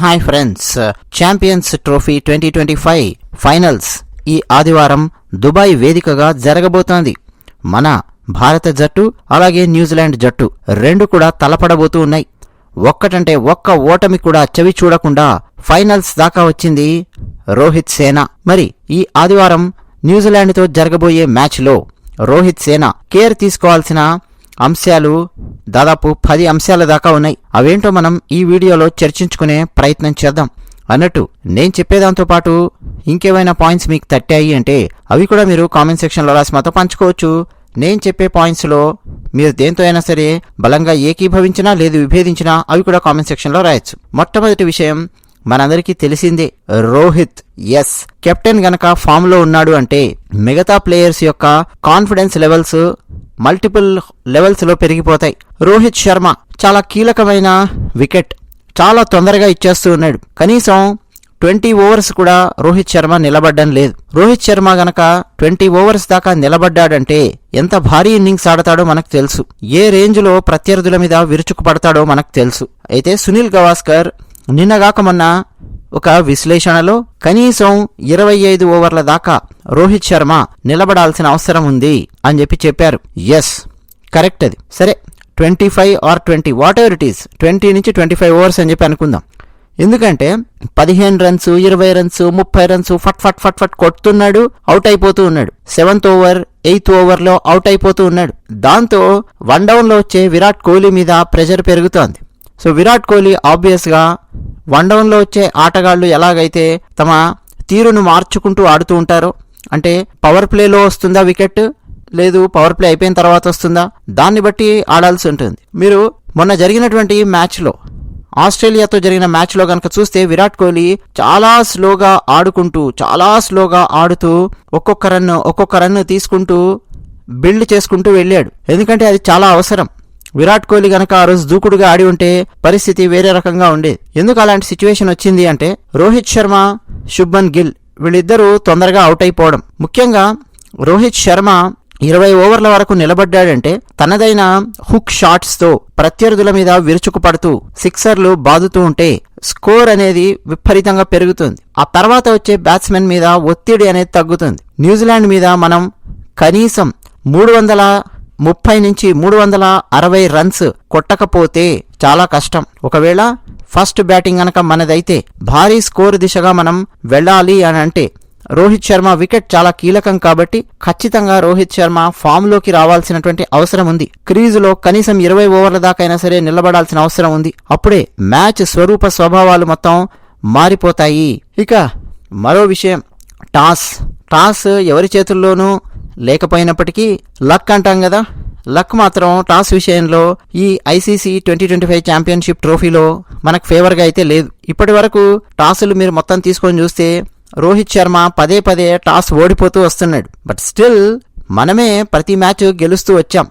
Hi friends champions trophy twenty twenty five finals ఈ ఆదివారం Dubai వేదికగా జరగబోతోంది. మన భారత జట్టు అలాగే న్యూజిలాండ్ జట్టు రెండు కూడా తలపడబోతూ ఉన్నాయి. ఒక్కటంటే ఒక్క ఓటమి కూడా చవి చూడకుండా ఫైనల్స్ దాకా వచ్చింది రోహిత్ సేన. మరి ఈ ఆదివారం న్యూజిలాండ్తో జరగబోయే మ్యాచ్లో రోహిత్ సేన కేర్ తీసుకోవాల్సిన అంశాలు దాదాపు పది అంశాల దాకా ఉన్నాయి. అవేంటో మనం ఈ వీడియోలో చర్చించుకునే ప్రయత్నం చేద్దాం. అన్నట్టు నేను చెప్పేదాంతో పాటు ఇంకేమైనా పాయింట్స్ మీకు తట్టాయి అంటే అవి కూడా మీరు కామెంట్ సెక్షన్లో రాసి మాతో పంచుకోవచ్చు. నేను చెప్పే పాయింట్స్లో మీరు దేంతో అయినా సరే బలంగా ఏకీభవించినా లేదు విభేదించినా అవి కూడా కామెంట్ సెక్షన్లో రాయొచ్చు. మొట్టమొదటి విషయం మనందరికీ తెలిసిందే రోహిత్. ఎస్ కెప్టెన్ గనక ఫామ్లో ఉన్నాడు అంటే మిగతా ప్లేయర్స్ యొక్క కాన్ఫిడెన్స్ లెవెల్స్ మల్టిపుల్ లెవెల్స్లో పెరిగిపోతాయి. రోహిత్ శర్మ చాలా కీలకమైన వికెట్ చాలా తొందరగా ఇచ్చేస్తూ ఉన్నాడు. కనీసం ట్వంటీ ఓవర్స్ కూడా రోహిత్ శర్మ నిలబడ్డం లేదు. రోహిత్ శర్మ గనక ట్వంటీ ఓవర్స్ దాకా నిలబడ్డాడంటే ఎంత భారీ ఇన్నింగ్స్ ఆడతాడో మనకు తెలుసు. ఏ రేంజ్లో ప్రత్యర్థుల మీద విరుచుకు పడతాడో మనకు తెలుసు. అయితే సునీల్ గవాస్కర్ నిన్నగాక మొన్న ఒక విశ్లేషణలో కనీసం ఇరవై ఐదు ఓవర్ల దాకా రోహిత్ శర్మ నిలబడాల్సిన అవసరం ఉంది అని చెప్పి చెప్పారు. ఎస్ కరెక్ట్ అది. సరే twenty five or twenty whatever it is twenty నుంచి ట్వంటీ ఫైవ్ ఓవర్స్ అని చెప్పి అనుకుందాం. ఎందుకంటే పదిహేను రన్స్ ఇరవై రన్స్ ముప్పై రన్స్ ఫట్ ఫట్ ఫట్ ఫట్ కొడుతున్నాడు అవుట్ అయిపోతూ ఉన్నాడు. సెవెంత్ ఓవర్ ఎయిత్ ఓవర్లో అవుట్ అయిపోతూ ఉన్నాడు. దాంతో వన్ డౌన్లో వచ్చే విరాట్ కోహ్లీ మీద ప్రెషర్ పెరుగుతోంది. సో విరాట్ కోహ్లీ ఆబ్వియస్గా వన్ వచ్చే ఆటగాళ్ళు ఎలాగైతే తమ తీరును మార్చుకుంటూ ఆడుతూ ఉంటారో అంటే పవర్ ప్లేలో వస్తుందా వికెట్? లేదు పవర్ ప్లే అయిపోయిన తర్వాత వస్తుందా? దాన్ని బట్టి ఆడాల్సి ఉంటుంది. మీరు మొన్న జరిగినటువంటి మ్యాచ్లో ఆస్ట్రేలియాతో జరిగిన మ్యాచ్లో కనుక చూస్తే విరాట్ కోహ్లీ చాలా స్లోగా ఆడుకుంటూ చాలా స్లోగా ఆడుతూ ఒక్కొక్క రన్ ఒక్కొక్క రన్ తీసుకుంటూ బిల్డ్ చేసుకుంటూ వెళ్ళాడు. ఎందుకంటే అది చాలా అవసరం. విరాట్ కోహ్లీ గనక ఆ రోజు దూకుడుగా ఆడి ఉంటే పరిస్థితి వేరే రకంగా ఉండేది ఎందుకు అలాంటి సిచ్యువేషన్ వచ్చింది అంటే రోహిత్ శర్మ శుభ్మన్ గిల్ వీళ్ళిద్దరూ తొందరగా అవుట్ అయిపోవడం. ముఖ్యంగా రోహిత్ శర్మ ఇరవై ఓవర్ల వరకు నిలబడ్డాడంటే తనదైన హుక్ షాట్స్తో ప్రత్యర్థుల మీద విరుచుకుపడుతూ సిక్సర్లు బాదుతూ ఉంటే స్కోర్ అనేది విపరీతంగా పెరుగుతుంది. ఆ తర్వాత వచ్చే బ్యాట్స్మెన్ మీద ఒత్తిడి అనేది తగ్గుతుంది. న్యూజిలాండ్ మీద మనం కనీసం మూడు వందల ముప్పై నుంచి మూడు వందల అరవై రన్స్ కొట్టకపోతే చాలా కష్టం. ఒకవేళ ఫస్ట్ బ్యాటింగ్ గనక మనదైతే భారీ స్కోర్ దిశగా మనం వెళ్ళాలి అని అంటే రోహిత్ శర్మ వికెట్ చాలా కీలకం కాబట్టి ఖచ్చితంగా రోహిత్ శర్మ ఫామ్లోకి రావాల్సినటువంటి అవసరం ఉంది. క్రీజులో కనీసం ఇరవై ఓవర్ల దాకైనా అయినా సరే నిలబడాల్సిన అవసరం ఉంది. అప్పుడే మ్యాచ్ స్వరూప స్వభావాలు మొత్తం మారిపోతాయి. ఇక మరో విషయం టాస్. టాస్ ఎవరి చేతుల్లోనూ లేకపోయినప్పటికీ లక్ అంటాం కదా. లక్ మాత్రం టాస్ విషయంలో ఈ ICC twenty twenty five championship ట్రోఫీలో మనకు ఫేవర్గా అయితే లేదు. ఇప్పటి వరకు టాసులు మీరు మొత్తం తీసుకొని చూస్తే రోహిత్ శర్మ పదే పదే టాస్ ఓడిపోతూ వస్తున్నాడు. బట్ స్టిల్ మనమే ప్రతి మ్యాచ్ గెలుస్తూ వచ్చాం.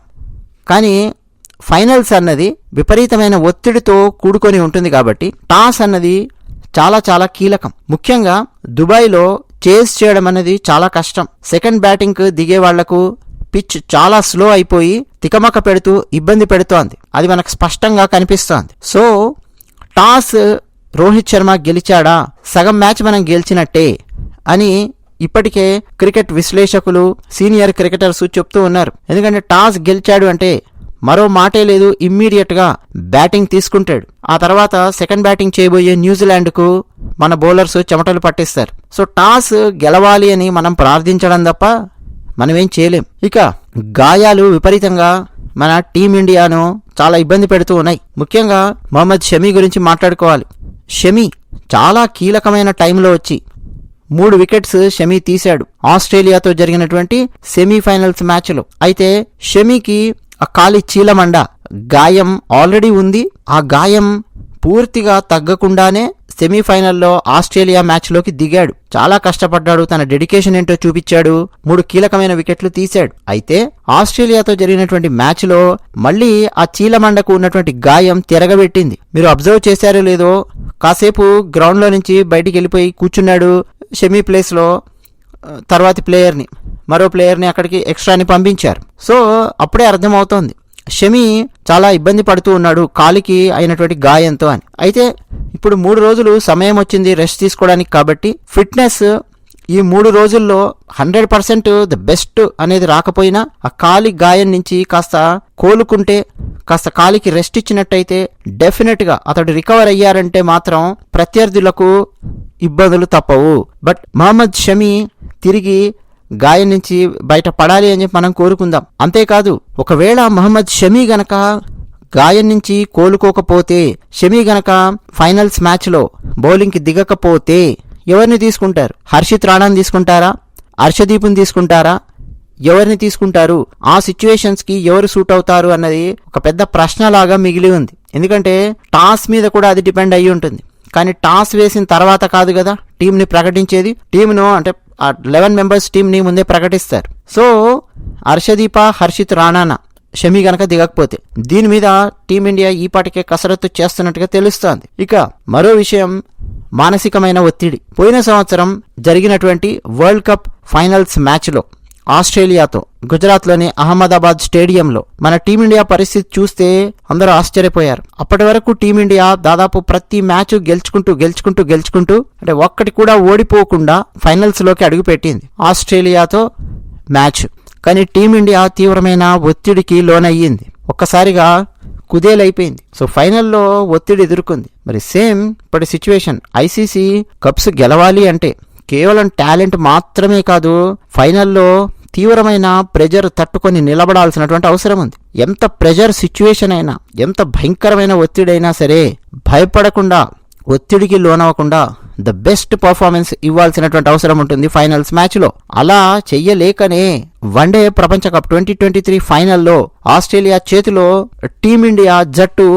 కానీ ఫైనల్స్ అన్నది విపరీతమైన ఒత్తిడితో కూడుకొని ఉంటుంది కాబట్టి టాస్ అన్నది చాలా చాలా కీలకం. ముఖ్యంగా దుబాయ్లో చేస్ చేయడం అనేది చాలా కష్టం. సెకండ్ బ్యాటింగ్కు దిగే వాళ్ళకు పిచ్ చాలా స్లో అయిపోయి తికమక పెడుతూ ఇబ్బంది పెడుతోంది. అది మనకు స్పష్టంగా కనిపిస్తోంది. సో టాస్ రోహిత్ శర్మ గెలిచాడా? సగం మ్యాచ్ మనం గెలిచినట్టే అని ఇప్పటికే క్రికెట్ విశ్లేషకులు సీనియర్ క్రికెటర్స్ చెప్తూ ఉన్నారు. ఎందుకంటే టాస్ గెలిచాడు అంటే మరో మాటే లేదు ఇమ్మీడియట్గా బ్యాటింగ్ తీసుకుంటాడు. ఆ తర్వాత సెకండ్ బ్యాటింగ్ చేయబోయే న్యూజిలాండ్కు మన బౌలర్స్ చెమటలు పట్టిస్తారు. సో టాస్ గెలవాలి అని మనం ప్రార్థించడం తప్ప మనమేం చేయలేం. ఇక గాయాలు విపరీతంగా మన టీమిండియాను చాలా ఇబ్బంది పెడుతూ ఉన్నాయి. ముఖ్యంగా మొహమ్మద్ షమీ గురించి మాట్లాడుకోవాలి. షమీ చాలా కీలకమైన టైంలో వచ్చి మూడు వికెట్స్ షమీ తీశాడు. ఆస్ట్రేలియాతో జరిగినటువంటి సెమీఫైనల్స్ మ్యాచ్లో అయితే షమీకి ఆ కాలి చీలమండ గాయం ఆల్రెడీ ఉంది. ఆ గాయం పూర్తిగా తగ్గకుండానే సెమీఫైనల్లో ఆస్ట్రేలియా మ్యాచ్లోకి దిగాడు. చాలా కష్టపడ్డాడు. తన డెడికేషన్ ఏంటో చూపించాడు. మూడు కీలకమైన వికెట్లు తీశాడు. అయితే ఆస్ట్రేలియాతో జరిగినటువంటి మ్యాచ్లో మళ్ళీ ఆ చీలమండకు ఉన్నటువంటి గాయం తిరగబెట్టింది. మీరు అబ్జర్వ్ చేశారో లేదో కాసేపు గ్రౌండ్లో నుంచి బయటికి వెళ్ళిపోయి కూర్చున్నాడు షెమీ ప్లేస్లో తర్వాతి ప్లేయర్ని. మరో ప్లేయర్ని అక్కడికి ఎక్స్ట్రాని పంపించారు. సో అప్పుడే అర్థమవుతోంది. షమి చాలా ఇబ్బంది పడుతూ ఉన్నాడు కాలికి అయినటువంటి గాయంతో అని. అయితే ఇప్పుడు మూడు రోజులు సమయం వచ్చింది రెస్ట్ తీసుకోవడానికి కాబట్టి ఫిట్నెస్ ఈ మూడు రోజుల్లో హండ్రెడ్ పర్సెంట్ ద బెస్ట్ అనేది రాకపోయినా ఆ కాలి గాయం నుంచి కాస్త కోలుకుంటే కాస్త కాలికి రెస్ట్ ఇచ్చినట్టయితే డెఫినెట్గా అతడు రికవర్ అయ్యారంటే మాత్రం ప్రత్యర్థులకు ఇబ్బందులు తప్పవు. బట్ మహమ్మద్ షమీ తిరిగి గాయం నుంచి బయట పడాలి అని చెప్పి మనం కోరుకుందాం. అంతేకాదు ఒకవేళ మహమ్మద్ షమీ గనక గాయం నుంచి కోలుకోకపోతే షమీ గనక ఫైనల్స్ మ్యాచ్లో బౌలింగ్కి దిగకపోతే ఎవరిని తీసుకుంటారు? హర్షిత్ రాణాని తీసుకుంటారా? హర్షదీప్ని తీసుకుంటారా? ఎవరిని తీసుకుంటారు? ఆ సిచ్యువేషన్స్కి ఎవరు సూట్ అవుతారు అన్నది ఒక పెద్ద ప్రశ్నలాగా మిగిలి ఉంది. ఎందుకంటే టాస్ మీద కూడా అది డిపెండ్ అయ్యి ఉంటుంది. కానీ టాస్ వేసిన తర్వాత కాదు కదా టీంని ప్రకటించేది. టీంను అంటే ఆ లెవెన్ మెంబర్స్ టీంని ముందే ప్రకటిస్తారు. సో హర్షదీప హర్షిత్ రాణానా షమి గనక దిగకపోతే దీని మీద టీమిండియా ఈ పాటికే కసరత్తు చేస్తున్నట్టుగా తెలుస్తోంది. ఇక మరో విషయం మానసికమైన ఒత్తిడి. పోయిన సంవత్సరం జరిగినటువంటి వరల్డ్ కప్ ఫైనల్స్ మ్యాచ్లో ఆస్ట్రేలియాతో గుజరాత్లోని అహ్మదాబాద్ స్టేడియంలో మన టీమిండియా పరిస్థితి చూస్తే అందరూ ఆశ్చర్యపోయారు. అప్పటి వరకు టీమిండియా దాదాపు ప్రతి మ్యాచ్ గెలుచుకుంటూ గెలుచుకుంటూ గెలుచుకుంటూ అంటే ఒక్కటి కూడా ఓడిపోకుండా ఫైనల్స్లోకి అడుగుపెట్టింది ఆస్ట్రేలియాతో మ్యాచ్. కానీ టీమిండియా తీవ్రమైన ఒత్తిడికి లోనయ్యింది. ఒక్కసారిగా కుదేలైపోయింది. సో ఫైనల్లో ఒత్తిడి ఎదుర్కొంది. మరి సేమ్ ఇప్పటి సిచ్యువేషన్. ఐసీసీ కప్స్ గెలవాలి అంటే కేవలం టాలెంట్ మాత్రమే కాదు ఫైనల్లో తీవ్రమైన ప్రెజర్ తట్టుకొని నిలబడాల్సినటువంటి అవసరం ఉంది. ఎంత ప్రెజర్ సిచ్యువేషన్ అయినా ఎంత భయంకరమైన ఒత్తిడైనా సరే భయపడకుండా ఒత్తిడికి లోనవ్వకుండా ద బెస్ట్ పర్ఫార్మెన్స్ ఇవ్వాల్సినటువంటి అవసరం ఉంటుంది ఫైనల్స్ మ్యాచ్లో అలా చెయ్యలేకనే వన్డే ప్రపంచ కప్ ట్వంటీ ట్వంటీ త్రీ ఫైనల్లో ఆస్ట్రేలియా చేతిలో టీమిండియా జట్టు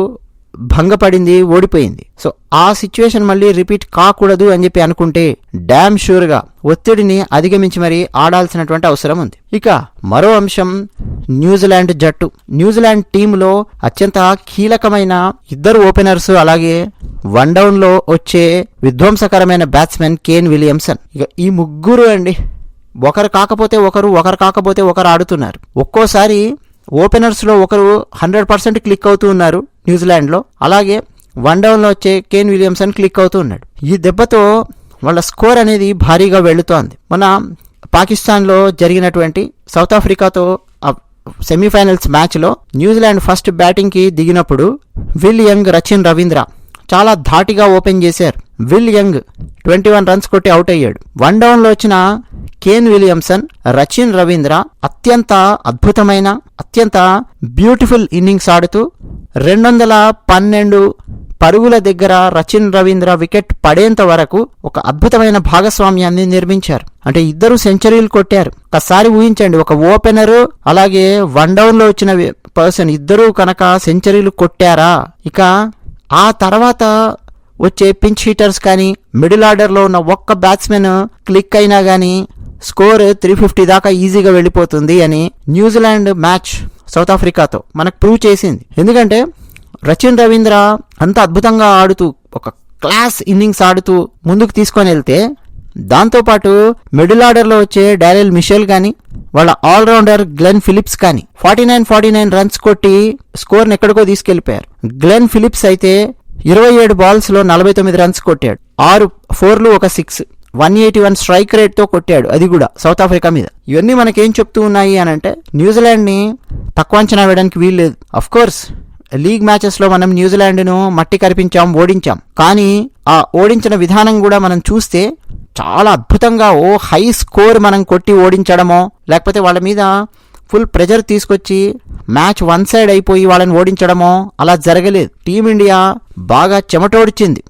భంగపడింది ఓడిపోయింది. సో ఆ సిచ్యువేషన్ మళ్ళీ రిపీట్ కాకూడదు అని చెప్పి అనుకుంటే డ్యామ్ షూర్గా ఒత్తిడిని అధిగమించి మరీ ఆడాల్సినటువంటి అవసరం ఉంది. ఇక మరో అంశం న్యూజిలాండ్ జట్టు. న్యూజిలాండ్ టీంలో అత్యంత కీలకమైన ఇద్దరు ఓపెనర్స్ అలాగే వన్ డౌన్లో వచ్చే విధ్వంసకరమైన బ్యాట్స్మెన్ కేన్ విలియమ్సన్. ఇక ఈ ముగ్గురు అండి ఒకరు కాకపోతే ఒకరు ఒకరు కాకపోతే ఒకరు ఆడుతున్నారు. ఒక్కోసారి ఓపెనర్స్లో ఒకరు హండ్రెడ్ పర్సెంట్ క్లిక్ అవుతూ ఉన్నారు న్యూజిలాండ్లో. అలాగే వన్ డౌన్లో వచ్చే కేన్ విలియమ్సన్ క్లిక్ అవుతూ ఉన్నాడు. ఈ దెబ్బతో వాళ్ళ స్కోర్ అనేది భారీగా వెళుతోంది. మన పాకిస్తాన్లో జరిగినటువంటి సౌత్ ఆఫ్రికాతో సెమీఫైనల్స్ మ్యాచ్లో న్యూజిలాండ్ ఫస్ట్ బ్యాటింగ్కి దిగినప్పుడు విల్ యంగ్ రచిన్ రవీంద్ర చాలా ధాటిగా ఓపెన్ చేశారు. Will Young twenty one runs కొట్టి అవుట్ అయ్యాడు. వన్ డౌన్లో వచ్చిన కేన్ విలియమ్సన్ రచిన్ రవీంద్ర అత్యంత అద్భుతమైన అత్యంత బ్యూటిఫుల్ ఇన్నింగ్స్ ఆడుతూ రెండు వందల పన్నెండు పరుగుల దగ్గర రచిన్ రవీంద్ర వికెట్ పడేంత వరకు ఒక అద్భుతమైన భాగస్వామ్యాన్ని నిర్మించారు. అంటే ఇద్దరు సెంచరీలు కొట్టారు. ఒకసారి ఊహించండి ఒక ఓపెనర్ అలాగే వన్ డౌన్లో వచ్చిన పర్సన్ ఇద్దరు కనుక సెంచరీలు కొట్టారా? ఇక ఆ తర్వాత వచ్చే పించ్ హీటర్స్ కానీ మిడిల్ ఆర్డర్లో ఉన్న ఒక్క బ్యాట్స్మెన్ క్లిక్ అయినా కానీ స్కోర్ త్రీ ఫిఫ్టీ దాకా ఈజీగా వెళ్ళిపోతుంది అని న్యూజిలాండ్ మ్యాచ్ సౌత్ ఆఫ్రికాతో మనకు ప్రూవ్ చేసింది. ఎందుకంటే రచిన్ రవీంద్ర అంత అద్భుతంగా ఆడుతూ ఒక క్లాస్ ఇన్నింగ్స్ ఆడుతూ ముందుకు తీసుకొని వెళ్తే దాంతోపాటు మిడిల్ ఆర్డర్లో వచ్చే డారెల్ మిషెల్ కానీ వాళ్ళ ఆల్రౌండర్ గ్లెన్ ఫిలిప్స్ కానీ forty nine forty nine runs కొట్టి స్కోర్ని ఎక్కడికో తీసుకెళ్ళిపోయారు గ్లెన్ ఫిలిప్స్ అయితే ఇరవై ఏడు బాల్స్లో నలభై తొమ్మిది రన్స్ కొట్టాడు. ఆరు ఫోర్లు ఒక six. One eighty one strike రేట్తో కొట్టాడు. అది కూడా సౌత్ ఆఫ్రికా మీద. ఇవన్నీ మనకేం చెప్తూ ఉన్నాయి అని అంటే న్యూజిలాండ్ని తక్కువ అంచనా వేయడానికి వీల్లేదు అఫ్ కోర్స్ లీగ్ మ్యాచెస్లో మనం న్యూజిలాండ్ను మట్టి కరిపించాం ఓడించాం. కానీ ఆ ఓడించిన విధానం కూడా మనం చూస్తే చాలా అద్భుతంగా ఓ హై స్కోర్ మనం కొట్టి ఓడించడమో లేకపోతే వాళ్ళ మీద ఫుల్ ప్రెజర్ తీసుకొచ్చి మ్యాచ్ వన్ సైడ్ అయిపోయి వాళ్ళని ఓడించడమో అలా జరగలేదు. టీమిండియా బాగా చెమటోడిచింది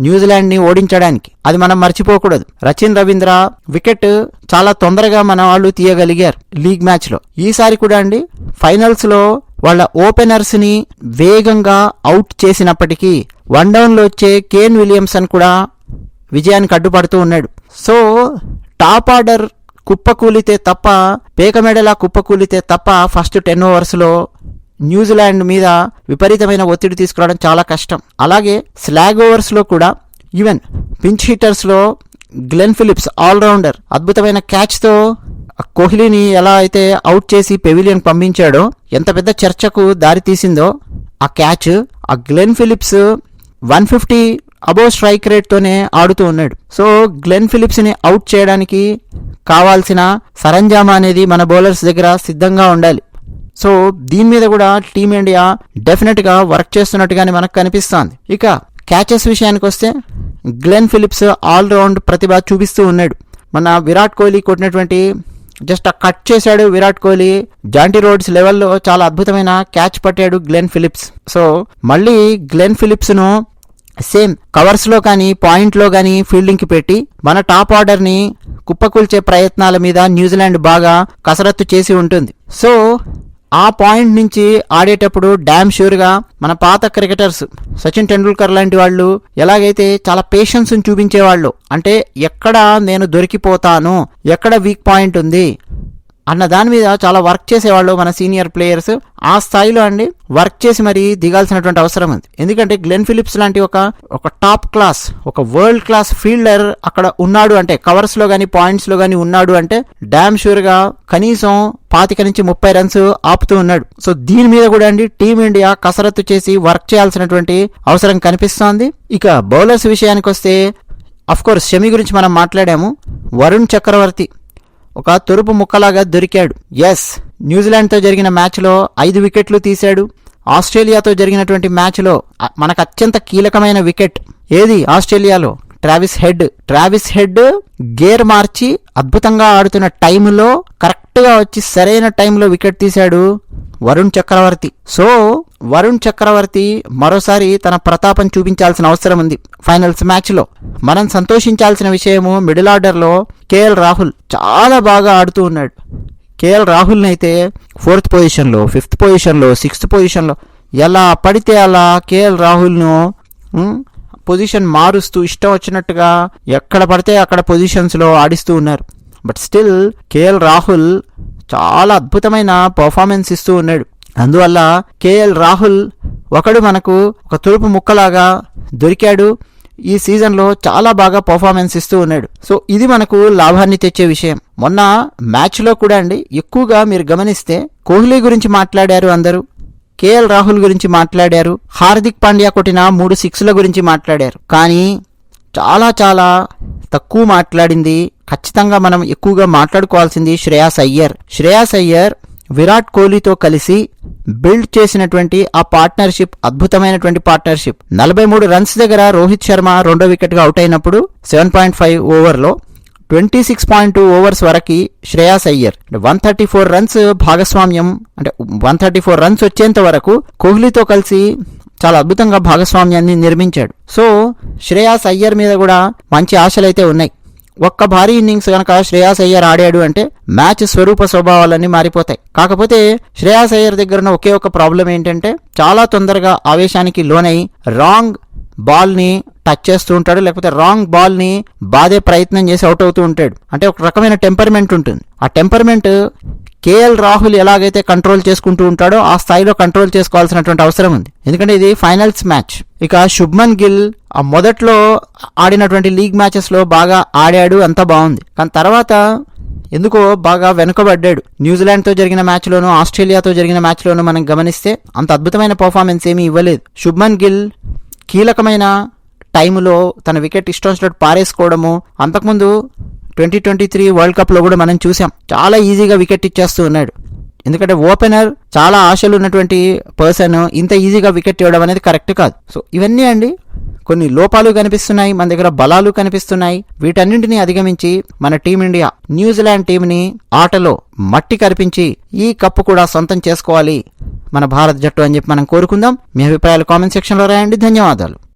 న్యూజిలాండ్ని ఓడించడానికి. అది మనం మర్చిపోకూడదు. రచిన్ రవీంద్ర వికెట్ చాలా తొందరగా మన వాళ్ళు తీయగలిగారు లీగ్ మ్యాచ్లో. ఈసారి కూడా అండి ఫైనల్స్లో వాళ్ళ ఓపెనర్స్ని వేగంగా అవుట్ చేసినప్పటికీ వన్ డౌన్లో వచ్చే కేన్ విలియమ్సన్ కూడా విజయానికి అడ్డుపడుతూ ఉన్నాడు. సో టాప్ ఆర్డర్ కుప్పకూలితే తప్ప పేకమెడలా కుప్పకూలితే తప్ప ఫస్ట్ టెన్ ఓవర్స్లో న్యూజిలాండ్ మీద విపరీతమైన ఒత్తిడి తీసుకురావడం చాలా కష్టం. అలాగే స్లాగ్ ఓవర్స్లో కూడా ఈవెన్ పించ్ హిట్టర్స్లో గ్లెన్ ఫిలిప్స్ ఆల్రౌండర్ అద్భుతమైన క్యాచ్తో కోహ్లీని ఎలా అయితే అవుట్ చేసి పెవిలియన్ పంపించాడో ఎంత పెద్ద చర్చకు దారి తీసిందో ఆ క్యాచ్ ఆ Glenn Phillips one fifty above strike రేట్తోనే ఆడుతూ ఉన్నాడు. సో గ్లెన్ ఫిలిప్స్ని అవుట్ చేయడానికి కావాల్సిన సరంజామా అనేది మన బౌలర్స్ దగ్గర సిద్ధంగా ఉండాలి. సో దీని మీద కూడా టీమిండియా డెఫినెట్గా వర్క్ చేస్తున్నట్టుగానే మనకు కనిపిస్తోంది. ఇక క్యాచెస్ విషయానికి వస్తే గ్లెన్ ఫిలిప్స్ ఆల్రౌండ్ ప్రతిభ చూపిస్తూ ఉన్నాడు. మన విరాట్ కోహ్లీ కొట్టినటువంటి జస్ట్ ఆ కట్ చేశాడు విరాట్ కోహ్లీ. జాంటీ రోడ్స్ లెవెల్లో చాలా అద్భుతమైన క్యాచ్ పట్టాడు గ్లెన్ ఫిలిప్స్ సో మళ్ళీ గ్లెన్ ఫిలిప్స్ను సేమ్ కవర్స్లో కానీ పాయింట్లో కానీ ఫీల్డింగ్కి పెట్టి మన టాప్ ఆర్డర్ని కుప్పకూల్చే ప్రయత్నాల మీద న్యూజిలాండ్ బాగా కసరత్తు చేసి ఉంటుంది. సో ఆ పాయింట్ నుంచి ఆడేటప్పుడు డ్యామ్ ష్యూర్గా మన పాత క్రికెటర్స్ సచిన్ టెండూల్కర్ లాంటి వాళ్ళు ఎలాగైతే చాలా పేషెన్స్ని చూపించేవాళ్ళు. అంటే ఎక్కడ నేను దొరికిపోతాను ఎక్కడ వీక్ పాయింట్ ఉంది అన్న దాని మీద చాలా వర్క్ చేసేవాళ్ళు మన సీనియర్ ప్లేయర్స్ ఆ స్థాయిలో అండి. వర్క్ చేసి మరి దిగాల్సినటువంటి అవసరం ఉంది. ఎందుకంటే గ్లెన్ ఫిలిప్స్ లాంటి ఒక ఒక టాప్ క్లాస్ ఒక వరల్డ్ క్లాస్ ఫీల్డర్ అక్కడ ఉన్నాడు అంటే కవర్స్లో కానీ పాయింట్స్లో కానీ ఉన్నాడు అంటే డామ్ షూర్గా కనీసం పాతిక నుంచి ముప్పై రన్స్ ఆపుతూ ఉన్నాడు. సో దీని మీద కూడా అండి టీమిండియా కసరత్తు చేసి వర్క్ చేయాల్సినటువంటి అవసరం కనిపిస్తోంది. ఇక బౌలర్స్ విషయానికి వస్తే అఫ్కోర్స్ షమి గురించి మనం మాట్లాడాము. వరుణ్ చక్రవర్తి ఒక తురుపు ముక్కలాగా దొరికాడు. ఎస్ న్యూజిలాండ్తో జరిగిన మ్యాచ్లో ఐదు వికెట్లు తీశాడు. ఆస్ట్రేలియాతో జరిగినటువంటి మ్యాచ్లో మనకు అత్యంత కీలకమైన వికెట్. ఏది ఆస్ట్రేలియాలో? Travis Head. Travis Head gear మార్చి అద్భుతంగా ఆడుతున్న టైంలో కరెక్ట్గా వచ్చి సరైన టైంలో వికెట్ తీశాడు. వరుణ్ చక్రవర్తి. సో వరుణ్ చక్రవర్తి మరోసారి తన ప్రతాపం చూపించాల్సిన అవసరం ఉంది ఫైనల్స్ మ్యాచ్లో. మనం సంతోషించాల్సిన విషయము మిడిల్ ఆర్డర్లో కేఎల్ రాహుల్ చాలా బాగా ఆడుతూ ఉన్నాడు. కేఎల్ రాహుల్ని అయితే ఫోర్త్ పొజిషన్లో ఫిఫ్త్ పొజిషన్లో సిక్స్త్ పొజిషన్లో ఎలా పడితే అలా కేఎల్ రాహుల్ను పొజిషన్ మారుస్తూ ఇష్టం వచ్చినట్టుగా ఎక్కడ పడితే అక్కడ పొజిషన్స్లో ఆడిస్తూ ఉన్నారు. బట్ స్టిల్ కేఎల్ రాహుల్ చాలా అద్భుతమైన పర్ఫార్మెన్స్ ఇస్తూ ఉన్నాడు. అందువల్ల కేఎల్ రాహుల్ ఒకడు మనకు ఒక తురుపు ముక్కలాగా దొరికాడు. ఈ సీజన్లో చాలా బాగా పర్ఫార్మెన్స్ ఇస్తూ ఉన్నాడు. సో ఇది మనకు లాభాన్ని తెచ్చే విషయం. మొన్న మ్యాచ్లో కూడా అండి ఎక్కువగా మీరు గమనిస్తే కోహ్లీ గురించి మాట్లాడారు అందరూ కేఎల్ రాహుల్ గురించి మాట్లాడారు హార్దిక్ పాండ్యా కొట్టిన మూడు సిక్స్ల గురించి మాట్లాడారు. కానీ చాలా చాలా తక్కువ మాట్లాడింది. ఖచ్చితంగా మనం ఎక్కువగా మాట్లాడుకోవాల్సింది శ్రేయాస్ అయ్యర్. శ్రేయాస్ అయ్యర్ విరాట్ కోహ్లీతో కలిసి బిల్డ్ చేసినటువంటి ఆ పార్ట్నర్షిప్ అద్భుతమైనటువంటి పార్ట్నర్షిప్. నలభై మూడు రన్స్ దగ్గర రోహిత్ శర్మ రెండో వికెట్గా అవుట్ అయినప్పుడు సెవెన్ పాయింట్ ఫైవ్ ఓవర్లో twenty six point two overs వరకు Shreyas Iyer. One thirty four runs భాగస్వామ్యం అంటే వన్ థర్టీ ఫోర్ రన్స్ వచ్చేంత వరకు కోహ్లీతో కలిసి చాలా అద్భుతంగా భాగస్వామ్యాన్ని నిర్మించాడు. సో శ్రేయాస్ అయ్యర్ మీద కూడా మంచి ఆశలైతే ఉన్నాయి. ఒక్క భారీ ఇన్నింగ్స్ కనుక శ్రేయాస్ అయ్యర్ ఆడాడు అంటే మ్యాచ్ స్వరూప స్వభావాలన్నీ మారిపోతాయి. కాకపోతే శ్రేయాస్ అయ్యర్ దగ్గర ఉన్న ఒకే ఒక ప్రాబ్లం ఏంటంటే చాలా తొందరగా ఆవేశానికి లోనై రాంగ్ బాల్ని టచ్ చేస్తూ ఉంటాడు లేకపోతే రాంగ్ బాల్ని బాధే ప్రయత్నం చేసి అవుట్ అవుతూ ఉంటాడు. అంటే ఒక రకమైన టెంపర్మెంట్ ఉంటుంది. ఆ టెంపర్మెంట్ కేఎల్ రాహుల్ ఎలాగైతే కంట్రోల్ చేసుకుంటూ ఉంటాడో ఆ స్థాయిలో కంట్రోల్ చేసుకోవాల్సినటువంటి అవసరం ఉంది. ఎందుకంటే ఇది ఫైనల్స్ మ్యాచ్ ఇక శుభ్మన్ గిల్ ఆ మొదట్లో ఆడినటువంటి లీగ్ మ్యాచెస్లో బాగా ఆడాడు అంతా బాగుంది. కానీ తర్వాత ఎందుకో బాగా వెనుకబడ్డాడు. న్యూజిలాండ్తో జరిగిన మ్యాచ్లోనూ ఆస్ట్రేలియాతో జరిగిన మ్యాచ్లోనూ మనం గమనిస్తే అంత అద్భుతమైన పర్ఫార్మెన్స్ ఏమీ ఇవ్వలేదు. శుభ్మన్ గిల్ కీలకమైన టైంలో తన వికెట్ ఇష్టం వచ్చినట్టు పారేసుకోవడము అంతకుముందు ట్వంటీ ట్వంటీ త్రీ వరల్డ్ కప్లో కూడా మనం చూసాం. చాలా ఈజీగా వికెట్ ఇచ్చేస్తూ ఉన్నాడు. ఎందుకంటే ఓపెనర్ చాలా ఆశలు ఉన్నటువంటి పర్సన్ ఇంత ఈజీగా వికెట్ ఇవ్వడం అనేది కరెక్ట్ కాదు. సో ఇవన్నీ అండి. కొన్ని లోపాలు కనిపిస్తున్నాయి. మన దగ్గర బలాలు కనిపిస్తున్నాయి. వీటన్నింటినీ అధిగమించి మన టీమిండియా న్యూజిలాండ్ టీంని ఆటలో మట్టి కరిపించి ఈ కప్పు కూడా సొంతం చేసుకోవాలి. మన భారత జట్టు అని చెప్పి మనం కోరుకుందాం. మీ అభిప్రాయాలు కామెంట్ సెక్షన్లో రాయండి. ధన్యవాదాలు.